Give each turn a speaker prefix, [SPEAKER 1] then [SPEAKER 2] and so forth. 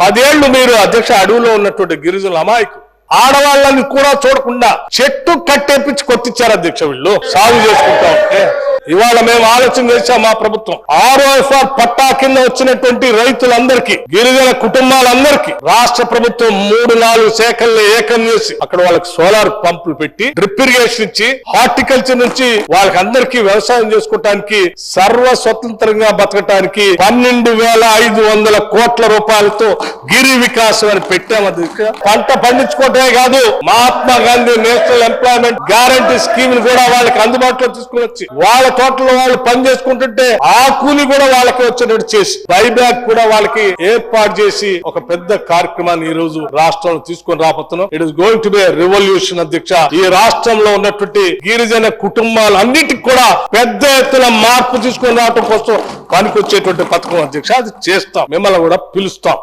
[SPEAKER 1] పదేళ్ళు మీరు అధ్యక్ష అడవిలో ఉన్నటువంటి గిరిజనుల అమాయకు ఆడవాళ్ళని కూడా చూడకుండా చెట్టు కట్టేపించి కొట్టించారు అధ్యక్ష వీళ్ళు. సాగు చేసుకుంటా ఉంటే ఇవాళ మేము ఆలోచన చేశాం మా ప్రభుత్వం. ఆర్ఓఎఫ్ఆర్ పట్టా కింద వచ్చినటువంటి రైతులందరికీ గిరిజన కుటుంబాలందరికీ రాష్ట్ర ప్రభుత్వం మూడు నాలుగు శాఖల్ని ఏకం చేసి అక్కడ వాళ్ళకి సోలార్ పంపులు పెట్టి డ్రిప్ ఇరిగేషన్ ఇచ్చి హార్టికల్చర్ నుంచి వాళ్ళకి అందరికీ వ్యవసాయం చేసుకోవటానికి సర్వ స్వతంత్రంగా బతకటానికి పన్నెండు వేల ఐదు వందల కోట్ల రూపాయలతో గిరి వికాసం అని పెట్టాం పంట పండించుకోవటమే కాదు Mahatma Gandhi national employment guarantee scheme కూడా వాళ్ళకి అందుబాటులో తీసుకుని వచ్చి వాళ్ళ తోటలో వాళ్ళు పని చేసుకుంటుంటే ఆ కూలి కూడా వాళ్ళకి వచ్చేటట్టు చేసి బైబ్యాక్ కూడా వాళ్ళకి ఏర్పాటు చేసి ఒక పెద్ద కార్యక్రమాన్ని ఈ రోజు రాష్ట్రంలో తీసుకొని రాబోతున్నాం. It is going to be revolution అధ్యక్ష. ఈ రాష్ట్రంలో ఉన్నటువంటి గిరిజన కుటుంబాలన్నిటికి కూడా పెద్ద ఎత్తున మార్పు తీసుకొని రావటం కోసం పనికొచ్చేటువంటి పథకం అధ్యక్ష. అది చేస్తాం. మిమ్మల్ని కూడా పిలుస్తాం.